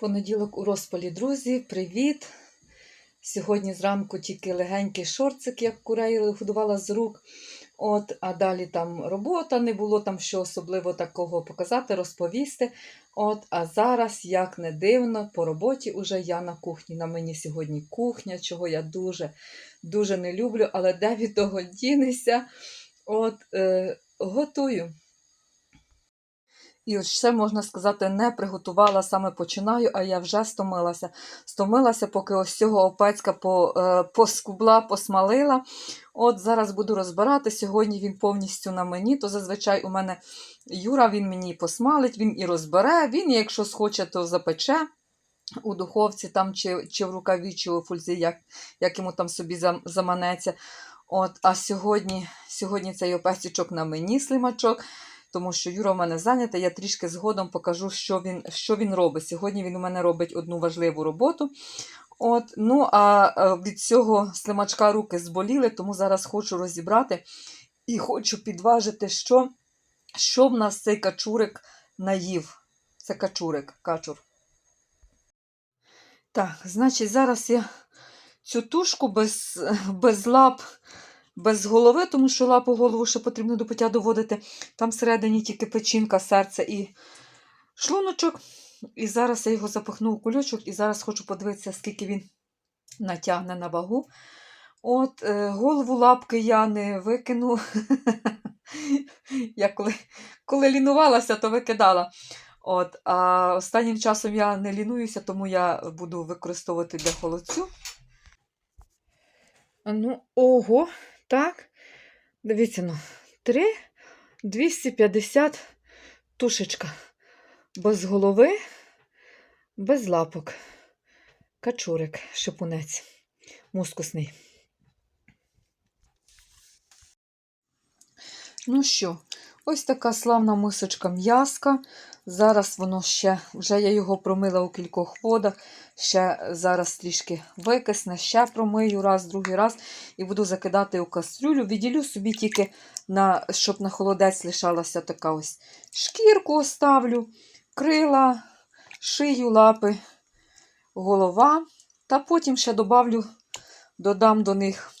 Понеділок у розпалі, друзі, привіт! Сьогодні зранку тільки легенький шорцик, як курей годувала з рук. От, а далі там робота не було там що особливо такого показати, розповісти. От, а зараз, як не дивно, по роботі уже я на кухні. На мені сьогодні кухня, чого я дуже дуже не люблю, але де від того дінешся. От, е, готую. І ще, можна сказати, не приготувала, саме починаю, а я вже стомилася. Стомилася, поки ось цього опецька е, поскубла, посмалила. От зараз буду розбирати. Сьогодні він повністю на мені, то зазвичай у мене Юра він мені посмалить, він і розбере. Він, якщо схоче, то запече у духовці там, чи, чи в рукаві, чи у фульзі, як, як йому там собі заманеться. От, а сьогодні, сьогодні цей опецючок на мені слимачок тому що Юра в мене зайнята. Я трішки згодом покажу, що він, що він робить. Сьогодні він у мене робить одну важливу роботу. От, Ну, а е, від цього слимачка руки зболіли, тому зараз хочу розібрати і хочу підважити, що, що в нас цей качурик наїв. Це качурик, качур. Так, значить, зараз я цю тушку без, без лап без голови, тому що лапу голову ще потрібно до пиття доводити. Там всередині тільки печінка, серце і шлуночок. І зараз я його запихну у кульочок, і зараз хочу подивитися, скільки він натягне на вагу. От, е, голову лапки я не викину. Я коли, коли лінувалася, то викидала. От, а останнім часом я не лінуюся, тому я буду використовувати для холодцю. Ну, ого, так. Дивіться, ну, 3 250 тушечка. Без голови, без лапок. Качурик, шипунець, мускусний. Ну що, ось така славна мисочка м'яска. Зараз воно ще, вже я його промила у кількох водах, ще зараз трішки викисне, ще промию раз, другий раз і буду закидати у кастрюлю. Відділю собі тільки, на, щоб на холодець лишалася така ось шкірку оставлю, крила, шию, лапи, голова. Та потім ще добавлю, додам до них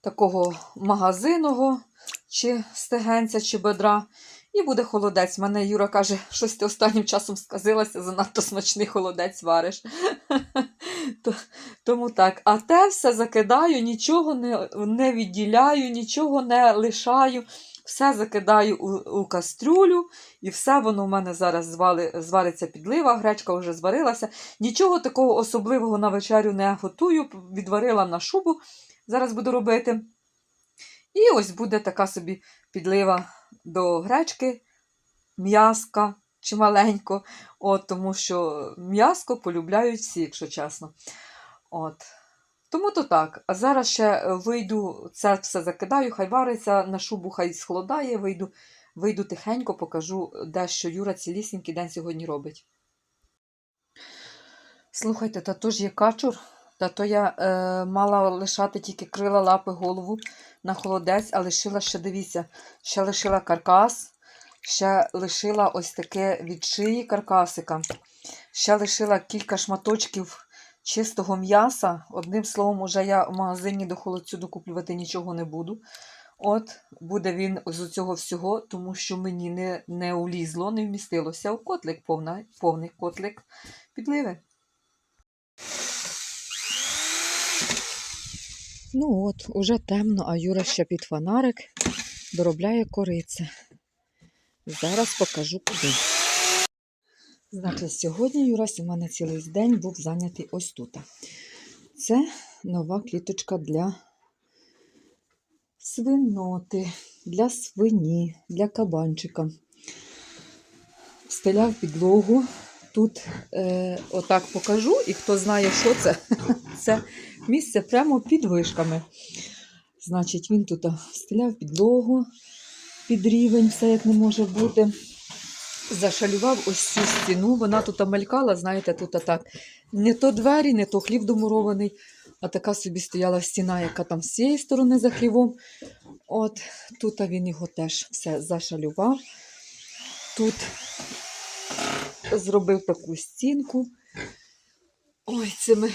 такого магазиного, чи стегенця, чи бедра. І буде холодець. Мене Юра каже, щось ти останнім часом сказилася, занадто смачний холодець вариш. Тому так. А те все закидаю, нічого не, не відділяю, нічого не лишаю. Все закидаю у, у кастрюлю, і все воно в мене зараз звали, звариться підлива, гречка вже зварилася. Нічого такого особливого на вечерю не готую, відварила на шубу. Зараз буду робити. І ось буде така собі підлива до гречки, м'яска чималенько, от, тому що м'яско полюбляють всі, якщо чесно. От. Тому то так. А зараз ще вийду, це все закидаю, хай вариться, на шубу хай схолодає, вийду, вийду тихенько, покажу, де що Юра цілісінький день сьогодні робить. Слухайте, та то ж є качур, та то я е, мала лишати тільки крила, лапи, голову на холодець, а лишила ще, дивіться, ще лишила каркас, ще лишила ось таке від шиї каркасика, ще лишила кілька шматочків чистого м'яса. Одним словом, уже я в магазині до холодцю докуплювати нічого не буду. От, буде він з цього всього, тому що мені не, не улізло, не вмістилося в котлик, повна, повний котлик підливи. Ну от, уже темно, а Юра ще під фонарик доробляє кориця. Зараз покажу куди. Значить, сьогодні Юрась у мене цілий день був зайнятий ось тут. Це нова кліточка для свиноти, для свині, для кабанчика. Стеляв підлогу. Тут е, отак покажу, і хто знає, що це, це місце прямо під вишками. Значить, він тут стеляв підлогу під рівень, все як не може бути. Зашалював ось цю стіну. Вона тут мелькала, знаєте, тут так. Не то двері, не то хлів домурований, а така собі стояла стіна, яка там з цієї сторони за хлівом. От тут він його теж все зашалював. Тут зробив таку стінку. Ой, цими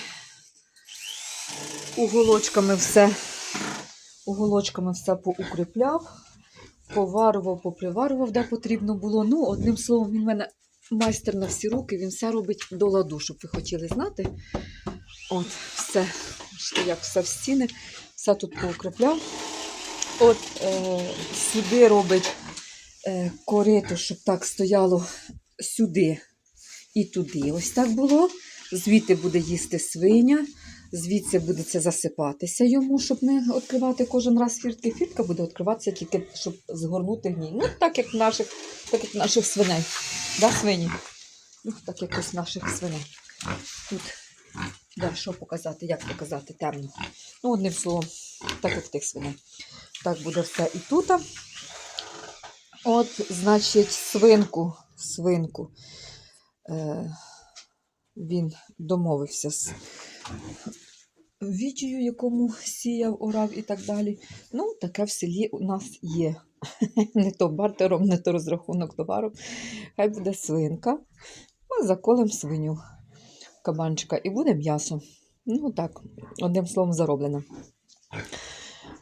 уголочками все, уголочками все поукріпляв, поварував, поприварував, де потрібно було. Ну, одним словом, він в мене майстер на всі руки, він все робить до ладу, щоб ви хотіли знати. От, все, як все в стіни, все тут поукріпляв. От е, сюди робить е, корито, щоб так стояло сюди і туди. Ось так було. Звідти буде їсти свиня, звідси буде це засипатися йому, щоб не відкривати кожен раз фіртки. Фіртка буде відкриватися тільки, щоб згорнути гній. Ну, так як наших, так як наших свиней. Да, свині? Ну, так як ось наших свиней. Тут, да, що показати, як показати темно. Ну, одним словом, так як тих свиней. Так буде все і тут. От, значить, свинку, свинку. Е, він домовився з відчою, якому сіяв, орав і так далі. Ну, таке в селі у нас є. Не то бартером, не то розрахунок товару. Хай буде свинка. Ми заколем свиню кабанчика і буде м'ясо. Ну так, одним словом, зароблено.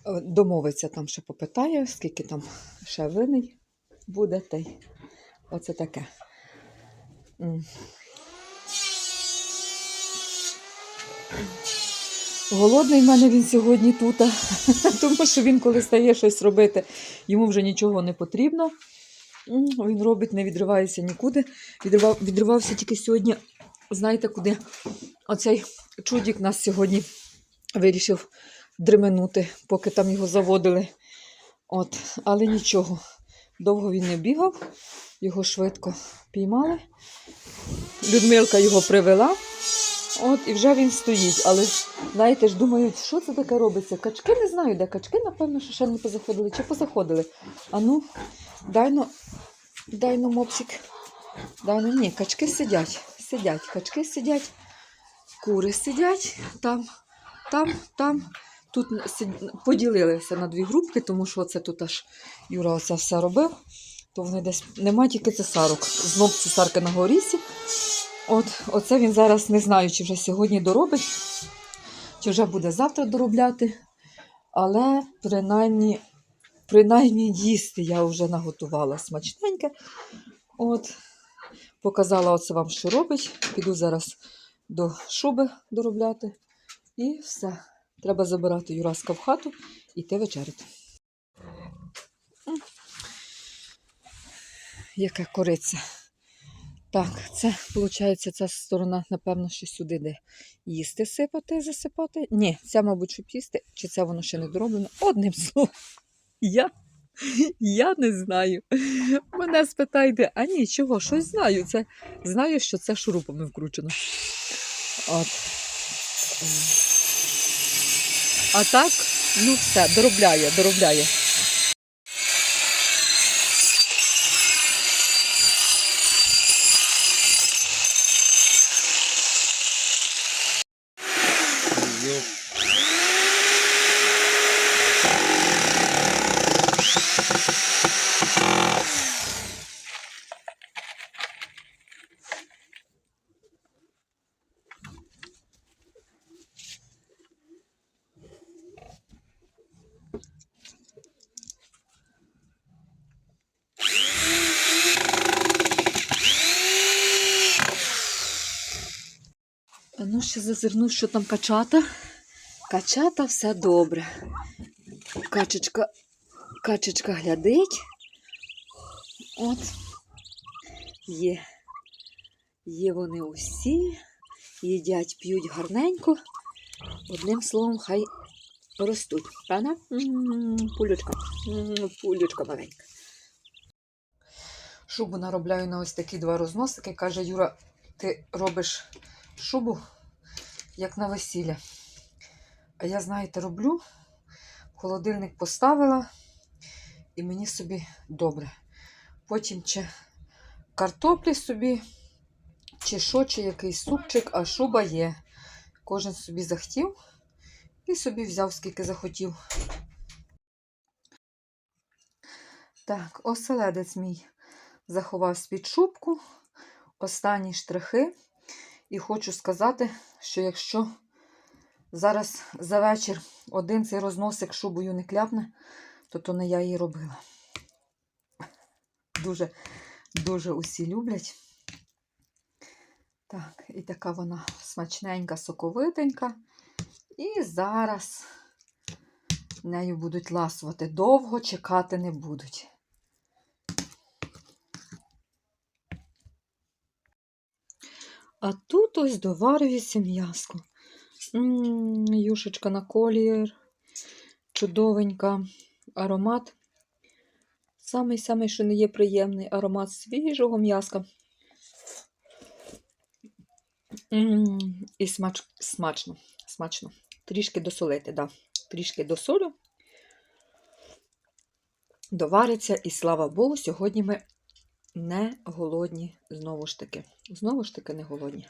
Е, Домовиться там, ще попитає, скільки там ще винний буде. Та й оце таке. Голодний в мене він сьогодні тут, тому що він, коли стає щось робити, йому вже нічого не потрібно. Він робить, не відривається нікуди. Відривав, відривався тільки сьогодні, знаєте, куди? Оцей чудік нас сьогодні вирішив дременути, поки там його заводили. От, але нічого. Довго він не бігав, його швидко піймали. Людмилка його привела. От, і вже він стоїть. Але знаєте ж, думають, що це таке робиться? Качки не знаю, де качки, напевно, що ще не позаходили чи позаходили. А ну, дай ну, дай ну, мопсик. Дай ну, ні, качки сидять, сидять, качки сидять, кури сидять там, там, там. Тут поділилися на дві групки, тому що це тут аж Юра оце все робив. То вони десь нема тільки цесарок. Знов цесарки на горісі. От, оце він зараз не знаю, чи вже сьогодні доробить, чи вже буде завтра доробляти. Але принаймні, принаймні їсти я вже наготувала смачненьке. От, показала оце вам, що робить. Піду зараз до шуби доробляти. І все. Треба забирати Юраска в хату і йти вечеряти. Яка кориця. Так, це, виходить, ця сторона, напевно, що сюди де їсти сипати, засипати. Ні, ця, мабуть, щоб їсти, чи це воно ще не дороблено. Одним словом, я, я не знаю. Мене спитайте, а ні, чого, щось знаю. Це, знаю, що це шурупами вкручено. От. А так, ну все, доробляє, доробляє. Ну, ще зазирну, що там качата. Качата все добре. Качечка, качечка глядить. От. Є. Є вони усі. Їдять, п'ють гарненько. Одним словом, хай ростуть. Пане? Пулючка. Пулючка маленька. Шубу наробляю на ось такі два розносики. Каже Юра, ти робиш шубу, як на весілля. А я, знаєте, роблю, холодильник поставила, і мені собі добре. Потім чи картоплі собі, чи що, чи якийсь супчик, а шуба є. Кожен собі захотів і собі взяв, скільки захотів. Так, оселедець мій заховав під шубку. останні штрихи. І хочу сказати, що якщо зараз за вечір один цей розносик шубою не кляпне, то то не я її робила. Дуже, дуже усі люблять. Так, і така вона смачненька, соковитенька. І зараз нею будуть ласувати. Довго чекати не будуть. А тут ось доварюється м'яско. Юшечка на колір. Чудовенька. Аромат. Самий-самий, що не є приємний аромат свіжого м'яска. І смач, смачно, смачно. Трішки досолити, да. Трішки досолю. Довариться, і слава Богу, сьогодні ми не голодні знову ж таки. Знову ж таки не голодні.